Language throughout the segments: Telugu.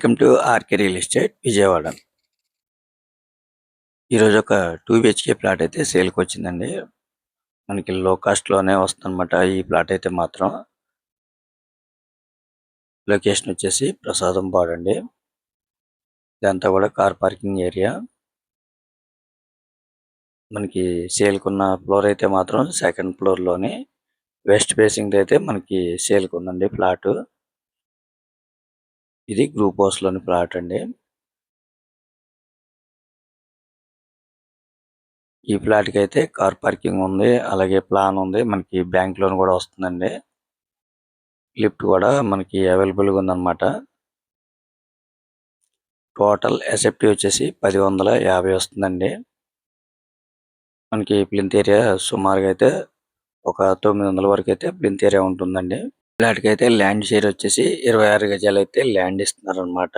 Welcome to RK real estate Vijayawada. ఈరోజు ఒక టూ బిహెచ్కే ప్లాట్ అయితే సేల్కి వచ్చిందండి. మనకి లో కాస్ట్లోనే వస్తుందన్నమాట ఈ ప్లాట్ అయితే మాత్రం. లొకేషన్ వచ్చేసి ప్రసాదం పాడండి ఇదంతా కూడా కార్ పార్కింగ్ ఏరియా. మనకి సేల్కున్న ఫ్లోర్ అయితే మాత్రం సెకండ్ ఫ్లోర్లోనే. వెస్ట్ ఫేసింగ్ అయితే మనకి సేల్కి ఉందండి ప్లాటు ఇది గ్రూప్ హౌస్లోని ప్లాట్ అండి. ఈ ఫ్లాట్కి అయితే కార్ పార్కింగ్ ఉంది. అలాగే ప్లాన్ ఉంది. మనకి బ్యాంక్ లోన్ కూడా వస్తుందండి. లిఫ్ట్ కూడా మనకి అవైలబుల్గా ఉందన్నమాట. టోటల్ ఎసెప్టీ వచ్చేసి పది వందల యాభై వస్తుందండి. మనకి ప్లింత్ ఏరియా సుమారుగా అయితే ఒక తొమ్మిది వందల వరకు అయితే ప్లింత్ ఏరియా ఉంటుందండి. ఫ్లాట్ అయితే ల్యాండ్ షేర్ వచ్చేసి ఇరవై ఆరు గజాలు అయితే ల్యాండ్ ఇస్తున్నారు అనమాట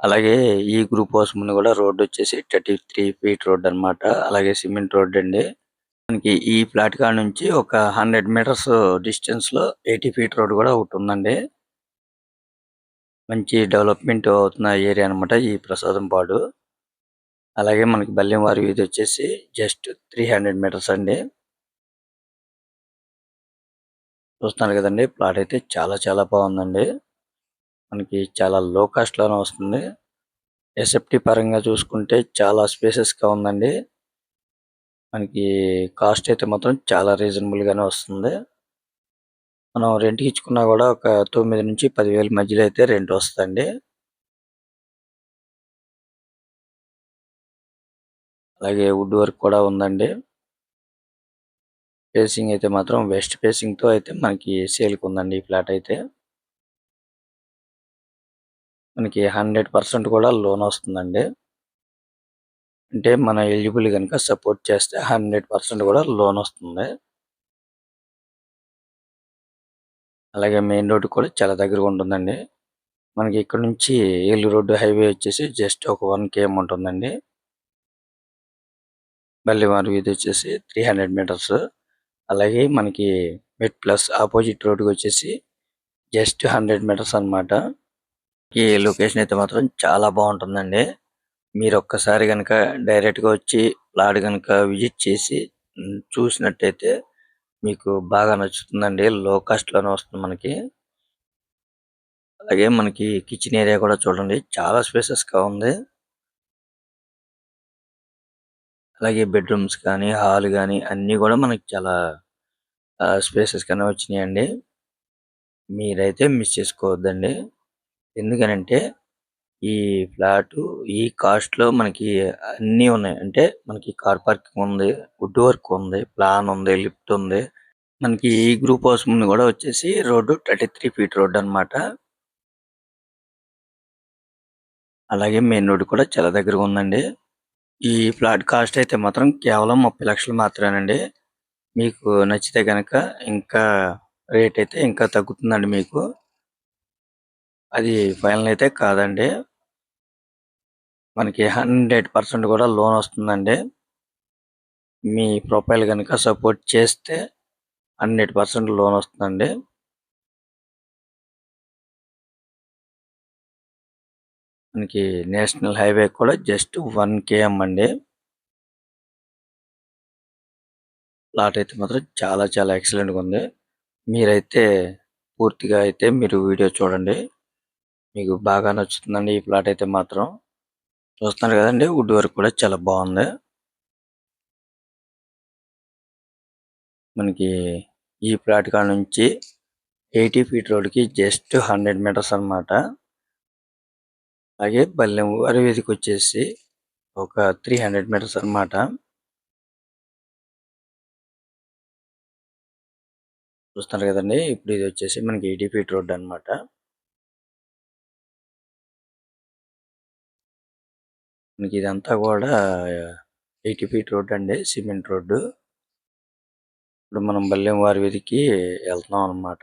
అలాగే ఈ గ్రూప్ హౌస్ ముందు కూడా రోడ్ వచ్చేసి థర్టీ త్రీ ఫీట్ రోడ్ అన్నమాట. అలాగే సిమెంట్ రోడ్ అండి. మనకి ఈ ఫ్లాట్ కాడ నుంచి ఒక హండ్రెడ్ మీటర్స్ డిస్టెన్స్లో ఎయిటీ ఫీట్ రోడ్ కూడా ఒకటి ఉందండి. మంచి డెవలప్మెంట్ అవుతున్న ఏరియా అన్నమాట ఈ ప్రసాదం పాడు. అలాగే మనకి బల్లెంవారి వీధి వచ్చేసి జస్ట్ త్రీ హండ్రెడ్ మీటర్స్ అండి. చూస్తున్నారు కదండి. ప్లాట్ అయితే చాలా చాలా బాగుందండి. మనకి చాలా లో కాస్ట్లోనే వస్తుంది. ఎస్ఎఫ్టీ పరంగా చూసుకుంటే చాలా స్పేసెస్గా ఉందండి. మనకి కాస్ట్ అయితే మాత్రం చాలా రీజనబుల్గానే వస్తుంది. మనం రెంట్ ఇచ్చుకున్నా కూడా ఒక తొమ్మిది నుంచి పదివేల మధ్యలో అయితే రెంట్ వస్తుందండి. అలాగే వుడ్ వర్క్ కూడా ఉందండి. ఫేసింగ్ అయితే మాత్రం వెస్ట్ ఫేసింగ్తో అయితే మనకి సేల్ ఉందండి ఈ ఫ్లాట్ అయితే. మనకి హండ్రెడ్ పర్సెంట్ కూడా లోన్ వస్తుందండి. అంటే మన ఎలిజిబుల్ కనుక సపోర్ట్ చేస్తే హండ్రెడ్ పర్సెంట్ కూడా లోన్ వస్తుంది. అలాగే మెయిన్ రోడ్ కూడా చాలా దగ్గరగా ఉంటుందండి. మనకి ఇక్కడ నుంచి ఏలూరు రోడ్డు హైవే వచ్చేసి జస్ట్ ఒక వన్ కేఎం ఉంటుందండి బల్లివారి ఇది వచ్చేసి త్రీ హండ్రెడ్ మీటర్స్ అలాగే మనకి మెట్ ప్లస్ ఆపోజిట్ రోడ్ వచ్చేసి జస్ట్ హండ్రెడ్ మీటర్స్ అన్నమాట. ఈ లొకేషన్ అయితే మాత్రం చాలా బాగుంటుందండి. మీరు ఒక్కసారి కనుక డైరెక్ట్గా వచ్చి ప్లాట్ కనుక విజిట్ చేసి చూసినట్టయితే మీకు బాగా నచ్చుతుందండి. లో కాస్ట్లోనే వస్తుంది మనకి. అలాగే మనకి కిచెన్ ఏరియా కూడా చూడండి చాలా స్పేసెస్గా ఉంది. అలాగే బెడ్రూమ్స్ కానీ హాల్ కానీ అన్ని కూడా మనకి చాలా స్పేసెస్ కానీ వచ్చినాయండి. మీరైతే మిస్ చేసుకోవద్దండి. ఎందుకనంటే ఈ ఫ్లాట్ ఈ కాస్ట్లో మనకి అన్ని ఉన్నాయి. అంటే మనకి కార్ పార్కింగ్ ఉంది వుడ్ వర్క్ ఉంది ప్లాన్ ఉంది లిఫ్ట్ ఉంది. మనకి ఈ గ్రూప్ హౌస్ ముందు కూడా వచ్చేసి road thirty three feet road అన్నమాట. అలాగే మెయిన్ రోడ్ కూడా చాలా దగ్గరగా ఉందండి. ఈ ఫ్లాట్ కాస్ట్ అయితే మాత్రం కేవలం ముప్పై లక్షలు మాత్రమేనండి. మీకు నచ్చితే కనుక ఇంకా రేట్ అయితే ఇంకా తగ్గుతుందండి మీకు. అది ఫైనల్ అయితే కాదండి. మనకి హండ్రెడ్ పర్సెంట్ కూడా లోన్ వస్తుందండి. మీ ప్రొఫైల్ కనుక సపోర్ట్ చేస్తే హండ్రెడ్ పర్సెంట్ లోన్ వస్తుందండి. మనకి నేషనల్ హైవే కూడా జస్ట్ వన్ కేఎం అండి. ప్లాట్ అయితే మాత్రం చాలా చాలా ఎక్సలెంట్గా ఉంది. మీరైతే పూర్తిగా అయితే మీరు వీడియో చూడండి. మీకు బాగా నచ్చుతుందండి ఈ ప్లాట్ అయితే మాత్రం. చూస్తున్నారు కదండి వుడ్ వర్క్ కూడా చాలా బాగుంది. మనకి ఈ ప్లాట్ కాడ నుంచి ఎయిటీ ఫీట్ రోడ్కి జస్ట్ హండ్రెడ్ మీటర్స్ అన్నమాట. అలాగే బల్లెం వారి వీధికి వచ్చేసి ఒక త్రీ హండ్రెడ్ మీటర్స్ అన్నమాట. చూస్తున్నారు కదండి ఇప్పుడు ఇది వచ్చేసి మనకి ఎయిటీ ఫీట్ రోడ్ అన్నమాట. మనకి ఇదంతా కూడా ఎయిటీ ఫీట్ రోడ్ అండి సిమెంట్ రోడ్డు. ఇప్పుడు మనం బల్లెం వారి వీధికి వెళ్తున్నాం అన్నమాట.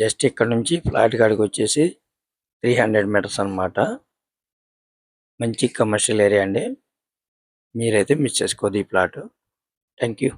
జస్ట్ ఇక్కడ నుంచి ఫ్లాట్ కాడికి వచ్చేసి త్రీ హండ్రెడ్ మీటర్స్ అనమాట మంచి కమర్షియల్ ఏరియా అండి. మీరైతే మిస్ చేసుకోవద్దు ఈ ప్లాట్ థ్యాంక్ యూ